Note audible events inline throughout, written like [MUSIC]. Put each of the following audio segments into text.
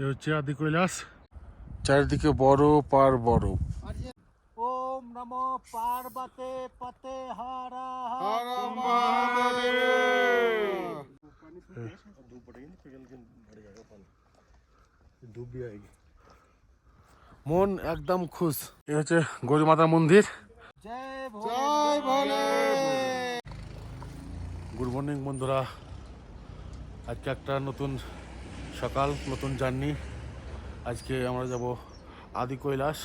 এ হচ্ছে আদি কৈলাস। চারিদিকে বরফ আর বরফ ওম নমো পার্বতে পতে হারা মন একদম খুশ। এ হচ্ছে গৌরী মাতা মন্দির। জয় জয় ভোলে। গুড মর্নিং বন্ধুরা। আজকে একটা নতুন সকাল, নতুন জার্নি। আজকে আমরা যাব আদি কৈলাস।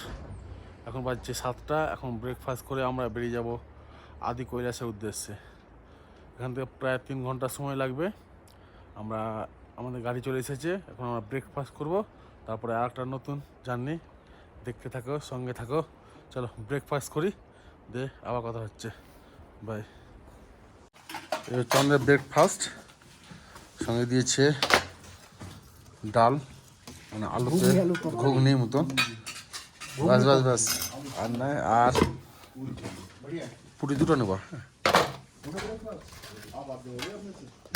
এখন বাজছে সাতটা, এখন ব্রেকফাস্ট করে আমরা বেরিয়ে যাব আদি কৈলাসের উদ্দেশ্যে। এখান থেকে প্রায় তিন ঘণ্টা সময় লাগবে। আমরা, আমাদের গাড়ি চলে এসেছে, এখন আমরা ব্রেকফাস্ট করব। তারপরে আর একটা নতুন জার্নি। দেখতে থাকো, সঙ্গে থাকো। চলো ব্রেকফাস্ট করি, দে আবার কথা হচ্ছে। বাই আমাদের ব্রেকফাস্ট সঙ্গে দিয়েছে ডাল মানে আলুতে ঘুগনির মতন। বাস বাস বাস। আর নাই আর পুরি দুটো নেব।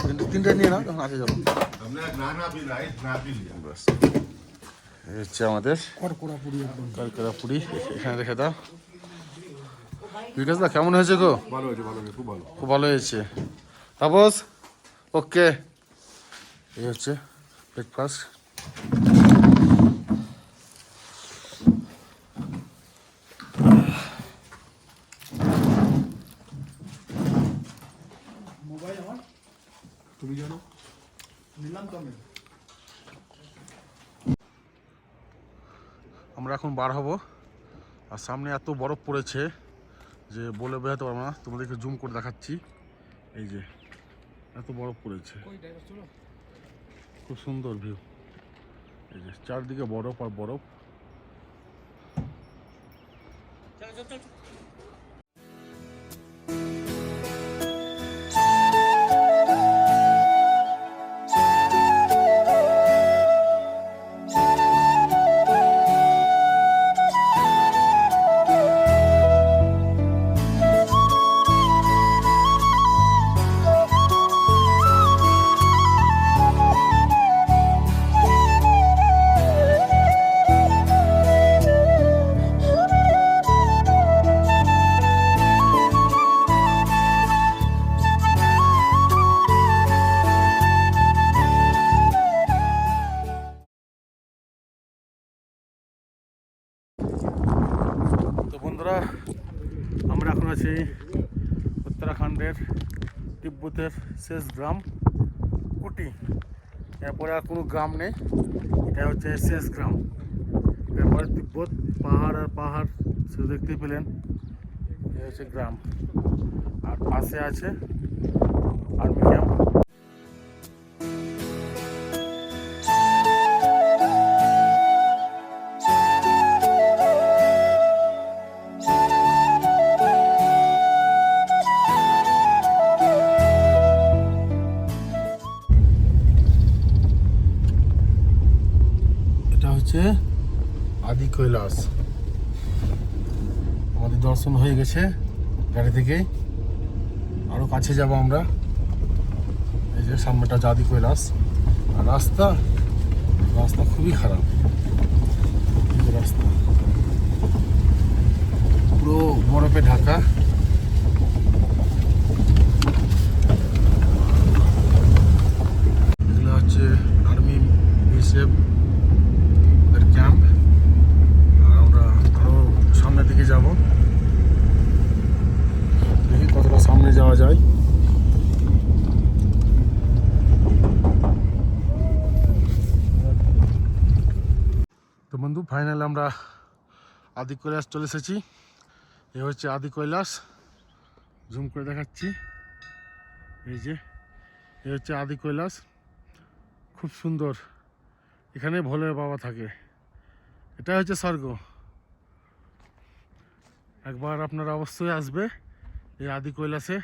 কিন্তু তিনটে নিয়ে নাও তখন আছে যাব। বাস। হচ্ছে আমাদের কারকরা পুরি এখানে রেখে দাও। বিকাশ দা কেমন হয়েছে গো? ভালো হয়েছে ভালো খুব ভালো। খুব ভালো হয়েছে। তাপস ওকে। এই হচ্ছে ব্রেকফাস্ট তুমি জানো? আমরা এখন বার হব। আর সামনে এত বরফ পড়েছে যে বলে বোঝাতে পারব না। তোমাদেরকে জুম করে দেখাচ্ছি। এই যে এত বরফ পড়েছে। খুব সুন্দর ভিউ এই যে চারদিকে বরফ আর বরফ। বন্ধুরা, আমরা এখন আছি উত্তরাখণ্ডের তিব্বতের শেষ গ্রাম কুটি। এরপরে আর কোনো গ্রাম নেই এটা হচ্ছে শেষ গ্রাম। এরপরে তিব্বত পাহাড় আর পাহাড়, শুধু দেখতেই পেলেন এটা হচ্ছে গ্রাম। আর পাশে আছে হচ্ছে আদি কৈলাস। আমাদের দর্শন হয়ে গেছে গাড়ি থেকে। আরও কাছে যাব আমরা। এই যে সামনেটা হচ্ছে আদি কৈলাস। আর রাস্তা রাস্তা খুবই খারাপ। রাস্তা। পুরো বরফে ঢাকা। এগুলো হচ্ছে আর্মি বিএসএফ এর ক্যাম্প আর আমরা আরও সামনের দিকে যাব। দেখি কতটা সামনে যাওয়া যায়। তো বন্ধু ফাইনাল আমরা আদি কৈলাস চলে এসেছি। এ হচ্ছে আদি কৈলাস। জুম করে দেখাচ্ছি। এই যে, এ হচ্ছে আদি কৈলাস। খুব সুন্দর। এখানে ভোলের বাবা থাকে। এটা হচ্ছে স্বর্গ। একবার আপনারা অবশ্যই আসবে। এই আদি কৈলাসে।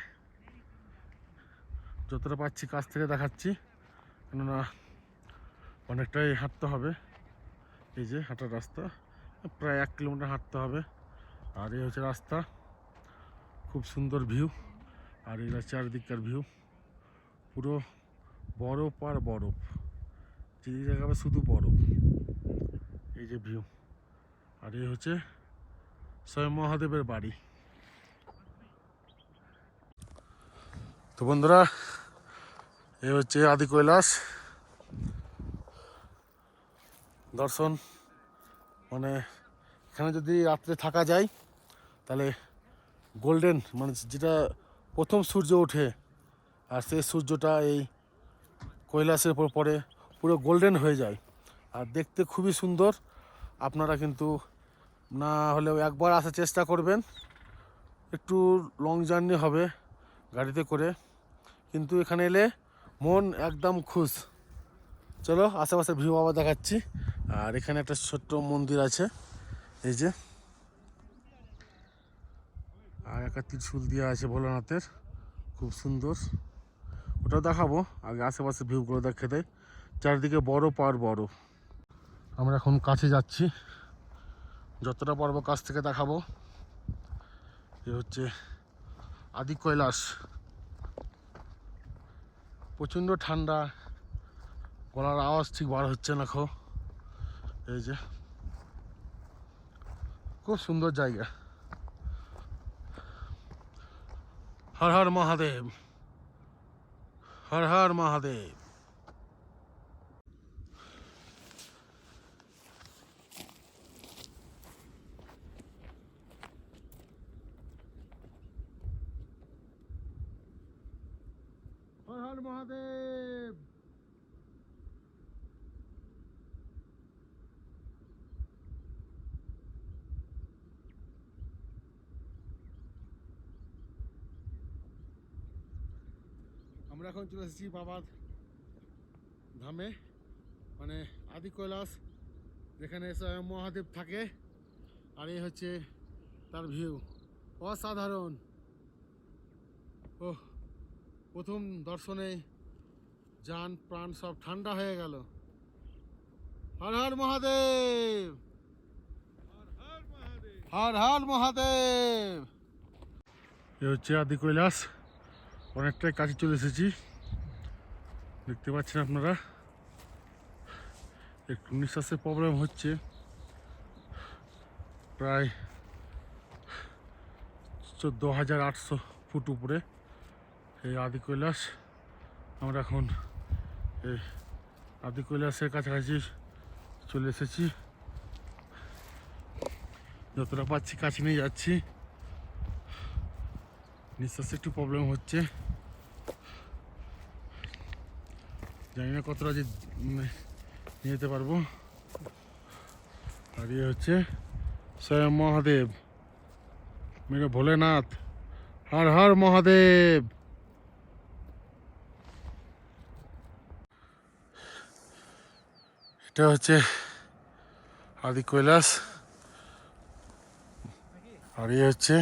যতটা পাচ্ছি কাছ থেকে দেখাচ্ছি। কেননা অনেকটাই হাঁটতে হবে। এই যে হাঁটার রাস্তা, প্রায় এক কিলোমিটার হাঁটতে হবে। আর এই হচ্ছে রাস্তা। খুব সুন্দর ভিউ। আর এই চারিদিককার ভিউ। পুরো বরফ আর বরফ। যেদিকে দেখাবে শুধু বরফ। এই যে ভিউ। আর এই হচ্ছে স্বয়ং মহাদেবের বাড়ি। তো বন্ধুরা এই হচ্ছে আদি কৈলাস। দর্শন মানে এখানে যদি রাত্রে থাকা যায়, তাহলে গোল্ডেন মানে যেটা প্রথম সূর্য ওঠে, আর সেই সূর্যটা এই কৈলাসের উপর পড়ে, পুরো গোল্ডেন হয়ে যায়। আর দেখতে খুবই সুন্দর। আপনারা কিন্তু না হলেও একবার আসার চেষ্টা করবেন। একটু লং জার্নি হবে গাড়িতে করে। কিন্তু এখানে এলে মন একদম খুশ। চলো আশেপাশে ভিউ আবার দেখাচ্ছি। আর এখানে একটা ছোট্ট মন্দির আছে। এই যে। আর একটা ত্রিশুল দেওয়া আছে ভোলানাথের। খুব সুন্দর। ওটাও দেখাবো। আগে আশেপাশে ভিউগুলো দেখে দেয় চারিদিকে বড় পার বড়। আমরা এখন কাছে যাচ্ছি। যতটা পারব কাছ থেকে দেখাবো। এ হচ্ছে আদি কৈলাস। প্রচণ্ড ঠান্ডা, গলার আওয়াজ ঠিক বার হচ্ছে না খো। এই যে, খুব সুন্দর জায়গা। হর হর মহাদেব, হর হর মহাদেব হর হর মহাদেব আমরা এখন চলে এসেছি বাবার ধামে। মানে আদি কৈলাস, যেখানে স্বয়ং মহাদেব থাকে। আর এই হচ্ছে তার ভিউ অসাধারণ। ও প্রথম দর্শনে যান, প্রাণ সব ঠান্ডা হয়ে গেল। হর হর মহাদেব! হর হর মহাদেব! এ হচ্ছে আদি কৈলাস। অনেকটাই কাছে চলে এসেছি। দেখতে পাচ্ছেন আপনারা? একটু নিঃশ্বাসের প্রবলেম হচ্ছে। প্রায় চোদ্দ হাজার আটশো ফুট উপরে এই আদি কৈলাস। আমরা এখন এই আদি কৈলাসের কাছাকাছি চলে এসেছি। যতটা পাচ্ছি কাছে নিয়ে যাচ্ছি। নিঃশ্বাসে একটু প্রবলেম হচ্ছে। জানি না কতটা যে নিয়ে যেতে পারব। আর ইয়ে হচ্ছে স্বয়ং মহাদেব। মেরে ভোলেনাথ। হর হর মহাদেব। এটা হচ্ছে আদি কৈলাস। আর ইয়ে হচ্ছে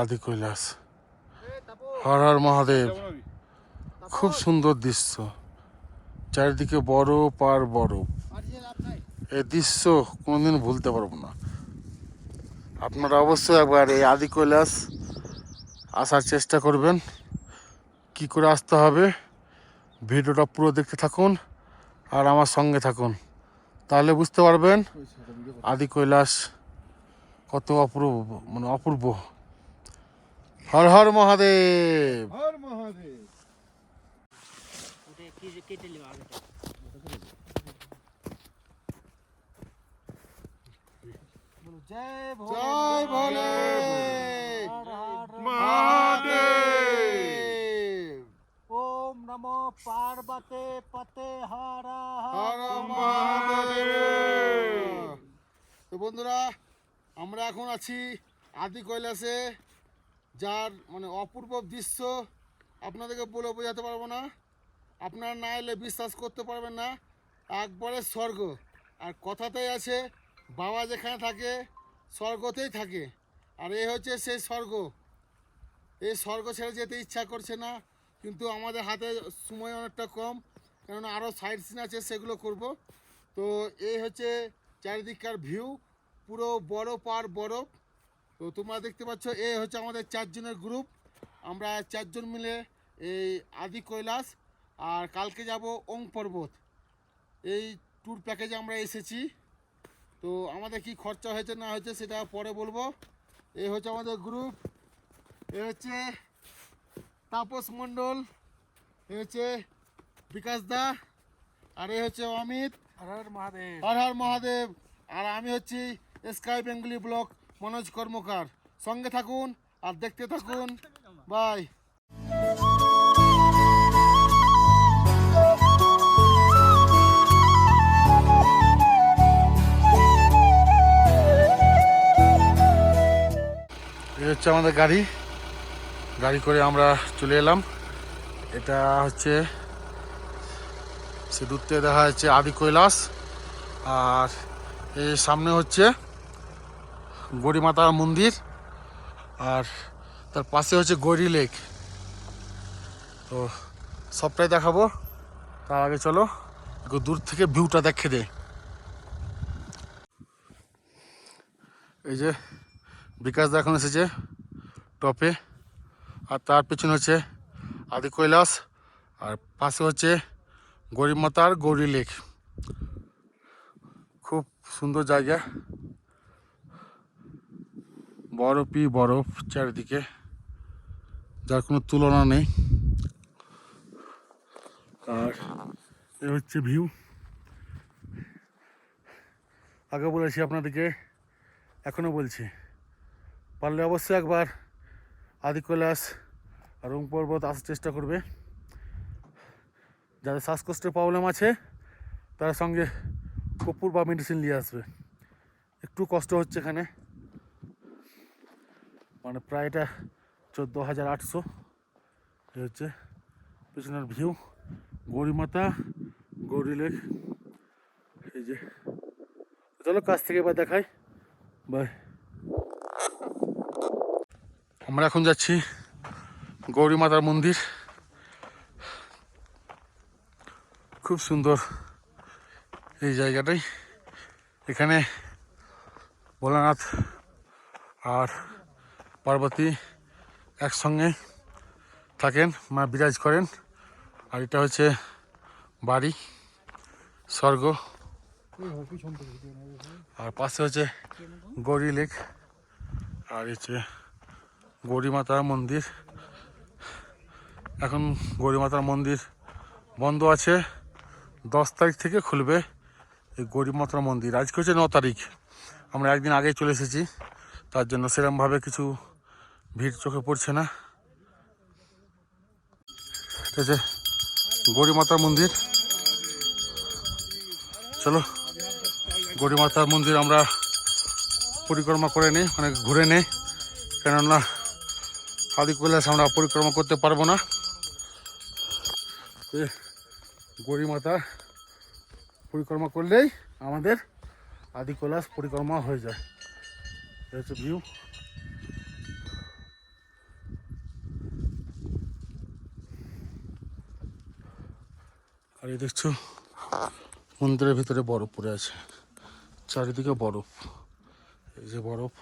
আদি কৈলাস। হর হর মহাদেব। খুব সুন্দর দৃশ্য। চারিদিকে বড় পার বড় এই দৃশ্য কোনোদিন ভুলতে পারব না। আপনারা অবশ্যই একবার এই আদি কৈলাস আসার চেষ্টা করবেন। কি করে আসতে হবে, ভিডিওটা পুরো দেখতে থাকুন আর আমার সঙ্গে থাকুন। তাহলে বুঝতে পারবেন আদি কৈলাস কত অপূর্ব মানে অপূর্ব। হর হর মহাদেব। হর মহাদেব। বলো জয় ভোলে! জয় মহাদেব ওম নমো পার্বতে পতে হরা হর মহাদেব! তো বন্ধুরা আমরা এখন আছি আদি কৈলাসে যার মানে অপূর্ব দৃশ্য আপনাদেরকে বলে বোঝাতে পারব না। আপনারা না এলে বিশ্বাস করতে পারবেন না। একবারে স্বর্গ। আর কথাতেই আছে, বাবা যেখানে থাকে, স্বর্গতেই থাকে। আর এ হচ্ছে সেই স্বর্গ। এই স্বর্গ ছেড়ে যেতে ইচ্ছা করছে না, কিন্তু আমাদের হাতে সময় অনেকটা কম, কেননা আরও সাইড সিন আছে, সেগুলো করব। তো এই হচ্ছে চারিদিককার ভিউ পুরো বড় পার বরফ। তো তোমরা দেখতে পাচ্ছ এই হচ্ছে আমাদের চারজনের গ্রুপ আমরা চারজন মিলে এই আদি কৈলাস আর কালকে যাব ওং পর্বত। এই ট্যুর প্যাকেজে আমরা এসেছি। তো আমাদের কি খরচা হয়েছে না হয়েছে সেটা পরে বলব। এই হচ্ছে আমাদের গ্রুপ এ হচ্ছে তাপস মণ্ডল এ হচ্ছে বিকাশ দা আর এ হচ্ছে অমিত। মহাদেব। হর হর মহাদেব। আর আমি হচ্ছি sky Bengali vlog Manoj Karmakar. সঙ্গে থাকুন আর দেখতে থাকুন। [LAUGHS] বাই হচ্ছে আমাদের গাড়ি। গাড়ি করে আমরা চলে এলাম। এটা হচ্ছে সে দূর থেকে দেখা যাচ্ছে আদি কৈলাস। আর এই সামনে হচ্ছে গড়িমাতার মন্দির। আর তার পাশে হচ্ছে গৌরী লেক। তো সবটাই দেখাবো। তার আগে চলো, একটু দূর থেকে ভিউটা দেখে দে এই যে বিকাশ এখন এসেছে টপে আর তার পেছনে হচ্ছে আদি কৈলাস। আর পাশে হচ্ছে গরিব মাতার গৌরী লেক। খুব সুন্দর জায়গা। বরফই বরফ চারিদিকে, যার কোনো তুলনা নেই। আর এ হচ্ছে ভিউ আগে বলেছি আপনাদেরকে এখনও বলছি। পারলে অবশ্যই একবার আদি কৈলাস রুম পর্বত আসার চেষ্টা করবে। যাদের শ্বাসকষ্টের প্রবলেম আছে, তার সঙ্গে কপুর বা মেডিসিন নিয়ে আসবে। একটু কষ্ট হচ্ছে এখানে। মানে প্রায় এটা চোদ্দ হাজার আটশো। হচ্ছে পিছনের ভিউ গৌরীমাতা গৌরী লেক এই যে, চলো কাছ থেকে এবার দেখাই। বাই আমরা এখন যাচ্ছি গৌরী মাতার মন্দির। খুব সুন্দর এই জায়গাটাই। এখানে ভোলানাথ আর পার্বতী একসঙ্গে থাকেন, মা বিরাজ করেন। আর এটা হচ্ছে বাড়ি, স্বর্গ। আর পাশে হচ্ছে গৌরী লেক। আর হচ্ছে গৌরী মাতার মন্দির। এখন গৌরী মাতার মন্দির বন্ধ আছে। দশ তারিখ থেকে খুলবে এই গরিব মাতার মন্দির। আজকে হচ্ছে ন তারিখ। আমরা একদিন আগে চলে এসেছি। তার জন্য সেরকমভাবে কিছু ভিড় চোখে পড়ছে না। ঠিক আছে গরিব মাতার মন্দির। চলো গরিব মাতার মন্দির আমরা পরিক্রমা করে নিই মানে ঘুরে নিই। কেননা আদি কৈলাস আমরা পরিক্রমা করতে পারব না। এ গৌরী মাতা পরিক্রমা করলেই আমাদের আদি কৈলাস পরিক্রমা হয়ে যায়। হচ্ছে ভিউ আর এই দেখছ, মন্দিরের ভিতরে বরফ পড়ে আছে। চারিদিকে বরফ। এই যে বরফ।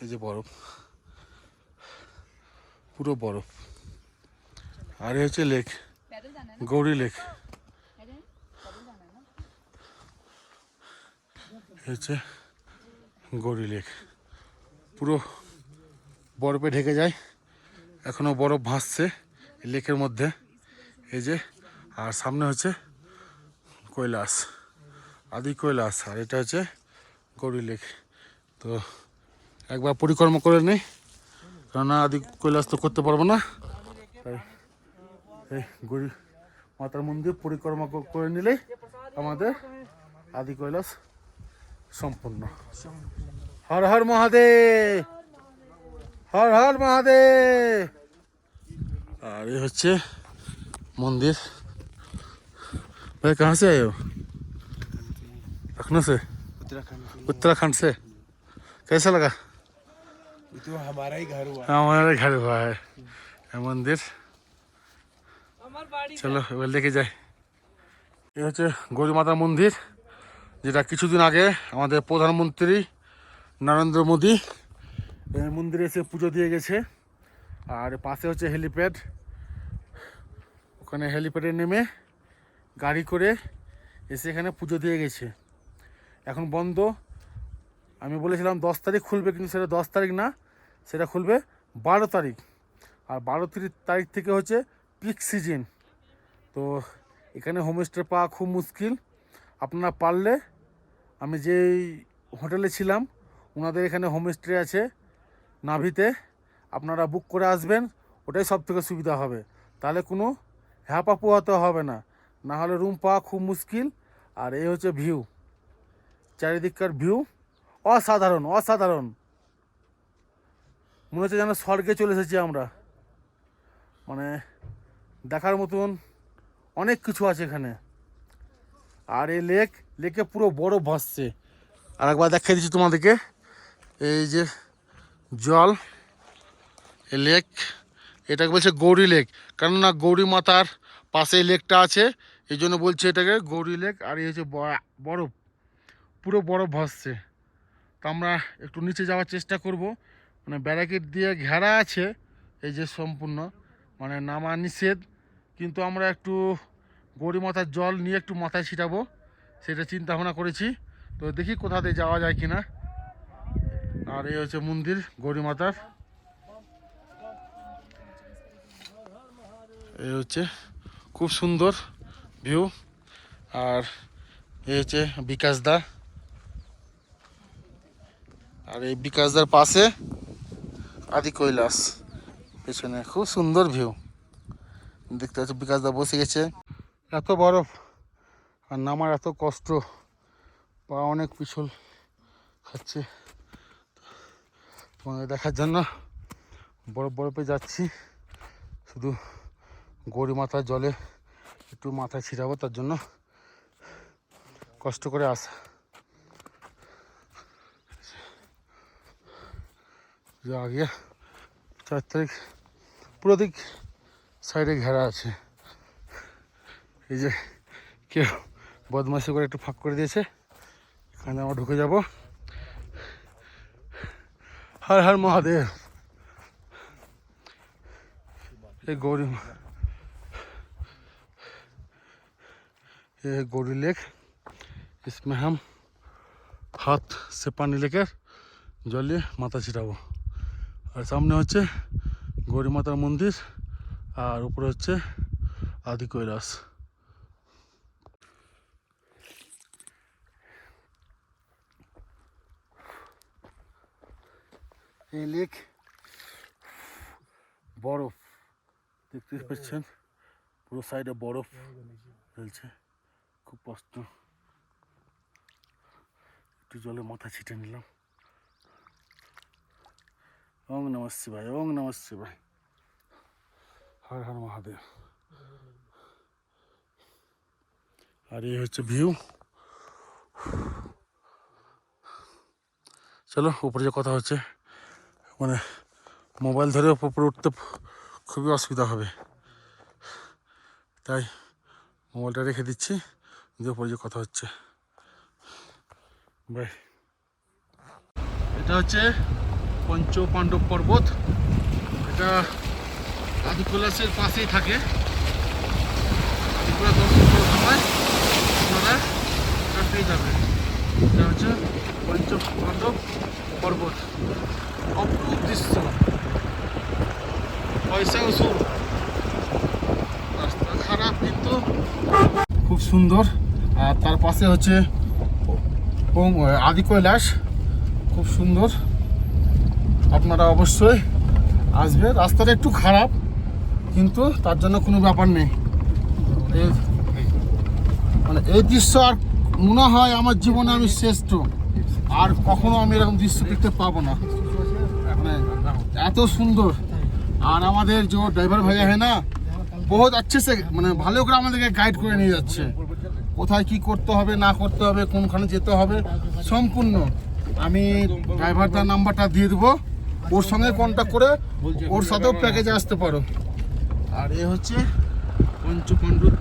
এই যে বরফ। পুরো বরফ। আর এ হচ্ছে লেক। গৌরী লেক। হচ্ছে গৌরী লেক। পুরো বরফে ঢেকে যায়। এখনও বরফ ভাসছে লেকের মধ্যে। এই যে আর সামনে হচ্ছে কৈলাস। আদি কৈলাস। আর এটা হচ্ছে গৌরী লেক। তো একবার পরিক্রমা করে নেই কেননা আদি কৈলাস তো করতে পারবো না তাই এই গৌরী মাতার মন্দির পরিক্রমা ক- করে নিলেই আমাদের আদি কৈলাস সম্পূর্ণ হর হর মহাদেব হর হর মহাদেব আর ये হচ্ছে मंदिर भाई कहाँ से आए हो लखनऊ से उत्तराखंड उत्तराखंड से कैसा लगा तो हमारा ही घर हुआ हमारे घर हुआ है ये मंदिर চলো এবার লেগে যাই এ হচ্ছে গৌরী মাতার মন্দির যেটা কিছুদিন আগে আমাদের প্রধানমন্ত্রী নরেন্দ্র মোদী এই মন্দিরে এসে পুজো দিয়ে গেছে আর পাশে হচ্ছে হেলিপ্যাড ওখানে হেলিপ্যাডে নেমে গাড়ি করে এসে এখানে পুজো দিয়ে গেছে এখন বন্ধ আমি বলেছিলাম দশ তারিখ খুলবে কিন্তু সেটা দশ তারিখ না, সেটা খুলবে বারো তারিখ। আর বারো তারিখ থেকে হচ্ছে পিক সিজন তো এখানে হোমস্টে পাওয়া খুব মুশকিল। আপনারা পারলে আমি যেই হোটেলে ছিলাম ওনাদের এখানে হোমস্টে আছে নাভিতে। আপনারা বুক করে আসবেন, ওটাই সব থেকে সুবিধা হবে। তাহলে কোনো হ্যাপা পোহাতে হবে না। না হলে রুম পাওয়া খুব মুশকিল। আর এই হচ্ছে ভিউ চারিদিককার ভিউ অসাধারণ অসাধারণ। মনে হচ্ছে যেন স্বর্গে চলে এসেছি আমরা। মানে দেখার মতন অনেক কিছু আছে এখানে। আর এই লেক, লেকে পুরো বড় ভাসছে। আর একবার দেখিয়ে দিচ্ছি তোমাদেরকে। এই যে জল, এই লেক, এটাকে বলছে গৌরী লেক। কেননা গৌরী মাতার পাশে লেকটা আছে, এই জন্য বলছে এটাকে গৌরী লেক। আর এই হচ্ছে বরফ। পুরো বরফ ভাসছে। তো আমরা একটু নিচে যাওয়ার চেষ্টা করব। মানে ব্যারাকেট দিয়ে ঘেরা আছে, এই যে সম্পূর্ণ। মানে নামা নিষেধ, কিন্তু আমরা একটু গৌরী মাতার জল নিয়ে একটু মাথায় ছিটাবো, সেটা চিন্তা ভাবনা করেছি। তো দেখি কোথা দিয়ে যাওয়া যায় কিনা। আর এই হচ্ছে মন্দির গৌরী এই হচ্ছে খুব সুন্দর ভিউ। আর এই হচ্ছে বিকাশ দা। আর এই বিকাশদার পাশে আদি কৈলাস। পেছনে খুব সুন্দর ভিউ দেখতে পাচ্ছি বিকাশদা বসে গেছে। এত বরফ আর নামার এত কষ্ট। পা অনেক পিছল খাচ্ছে। তোমাদের দেখার জন্য বরফ বরফে যাচ্ছি। শুধু গড়ি মাথার জলে একটু মাথায় ছিটাবো, তার জন্য কষ্ট করে আসা। যে আগে চার তারিখ পুরো দিক সাইডে ঘেরা আছে এই যে কেউ বদমাশি করে একটু ফাঁক করে দিয়েছে এখানে আমরা ঢুকে যাব হর হর মহাদেব ये गौरी ये गौरी लेक इसमें हम हाथ से पानी लेकर জলে মাথা ছিটাবো আর সামনে হচ্ছে গৌরী মাতার মন্দির, আর উপরে হচ্ছে আদি কৈলাস। এই লেক বরফ, দেখতে পাচ্ছেন? পুরো সাইডে বরফ ফেলছে, খুব কষ্ট একটু জলে মাথা ছিটে নিলাম। ওং নম শিবায় ওং নম শিবায়। হর হর মহাদেব। আর এই হচ্ছে ভিউ। চলো উপরে যে কথা হচ্ছে মানে মোবাইল ধরে উপরে উঠতে খুবই অসুবিধা হবে। তাই মোবাইলটা রেখে দিচ্ছি দিয়ে উপরে যে কথা হচ্ছে। বাই। এটা হচ্ছে পঞ্চ পাণ্ডব পর্বত। এটা আদি কৈলাসের পাশেই থাকে। ত্রিপুরা দর্শন করার সময় আপনারা এটা পেয়ে যাবেন। এটা হচ্ছে পঞ্চ পাণ্ডব পর্বত। অপরূপ দৃশ্য পয়সা উসুর রাস্তা খারাপ কিন্তু খুব সুন্দর। আর তার পাশে হচ্ছে আদি কৈলাস খুব সুন্দর। আপনারা অবশ্যই আসবে। রাস্তাটা একটু খারাপ, কিন্তু তার জন্য কোনো ব্যাপার নেই। মানে এই দৃশ্য আর মনে হয় আমার জীবনে আমি শ্রেষ্ঠ আর কখনো আমি এরকম দৃশ্য দেখতে পাবো না। মানে এত সুন্দর। আর আমাদের যে ড্রাইভার ভাইয়া হয় না, বহুত আচ্ছে সে মানে ভালো করে আমাদেরকে গাইড করে নিয়ে যাচ্ছে। কোথায় কি করতে হবে, না করতে হবে, কোনখানে যেতে হবে, সম্পূর্ণ। আমি ড্রাইভারদার নাম্বারটা দিয়ে দেবো। ওর সঙ্গে কন্ট্যাক্ট করে ওর সাথেও প্যাকেজে আসতে পারো। আর এ হচ্ছে পঞ্চপাণ্ডব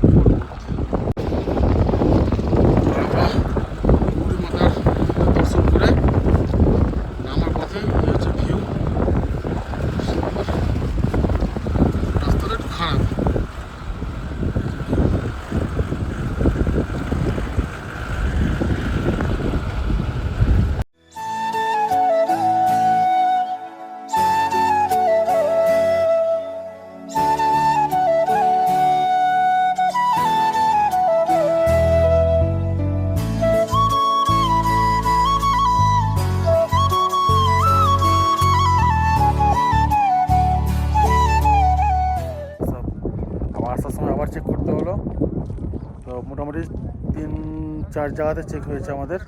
চার জায়গাতে চেক হয়েছে আমাদের।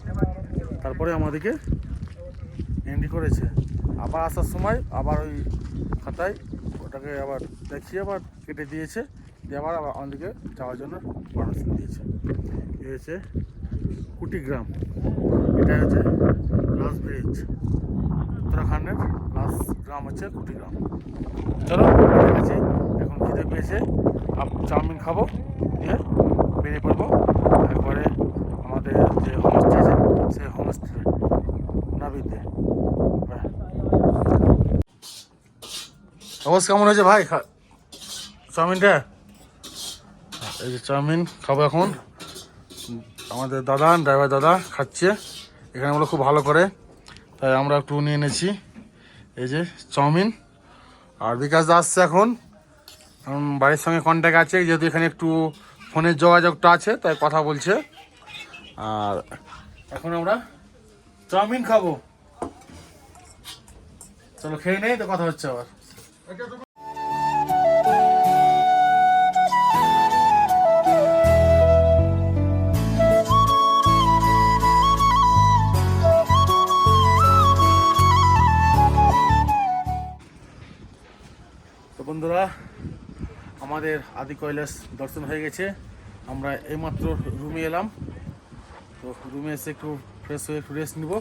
তারপরে আমাদেরকে এন্ট্রি করেছে। আবার আসার সময় আবার ওই খাতায় ওটাকে আবার দেখিয়ে আবার কেটে দিয়েছে। দিয়ে আবার আবার আমাদেরকে যাওয়ার জন্য পারমিশন দিয়েছে। এ হচ্ছে কুটিগ্রাম। এটা হচ্ছে লাস্ট ব্রিজ উত্তরাখণ্ডের লাস্ট গ্রাম হচ্ছে কুটিগ্রাম। চলো। এখন খিদে পেয়েছে। আপ চাউমিন খাব দিয়ে বেরিয়ে পড়ব একবারে আমাদের যে হোমস্টে আছে সেই হোমস্টে কেমন হয়েছে ভাই? চাউমিনটা? এই যে চাউমিন, খাব এখন। আমাদের দাদা ড্রাইভার দাদা খাচ্ছে। এখানে আমরা খুব ভালো করে। তাই আমরা একটু নিয়ে এনেছি। এই যে চাউমিন। আর বিকাশ দা আসছে এখন। বাড়ির সঙ্গে কন্ট্যাক্ট আছে, যেহেতু এখানে একটু ফোনের যোগাযোগটা আছে, তাই কথা বলছে। আর এখন আমরা চাউমিন খাব। চলো খেয়ে নেই তো কথা হচ্ছে আবার। বন্ধুরা, আমাদের আদি কৈলাস দর্শন হয়ে গেছে। আমরা এইমাত্র রুমে এলাম। তো রুমে এসে একটু ফ্রেশ হয়ে একটু রেস্ট নিব।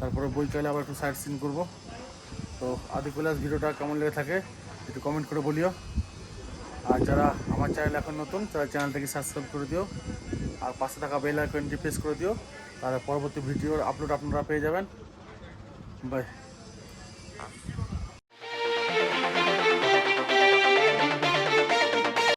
তারপরে বই চাইলে আবার একটু সাইড সিন করব। তো আদি কৈলাস ভিডিওটা কেমন লেগে থাকে একটু কমেন্ট করে বলিও। আর যারা আমার চ্যানেল এখন নতুন, তারা চ্যানেলটাকে সাবস্ক্রাইব করে দিও। আর পাশে থাকা বেল আইকনটি প্রেস করে দিও। তাহলে পরবর্তী ভিডিওর আপলোড আপনারা পেয়ে যাবেন। বাই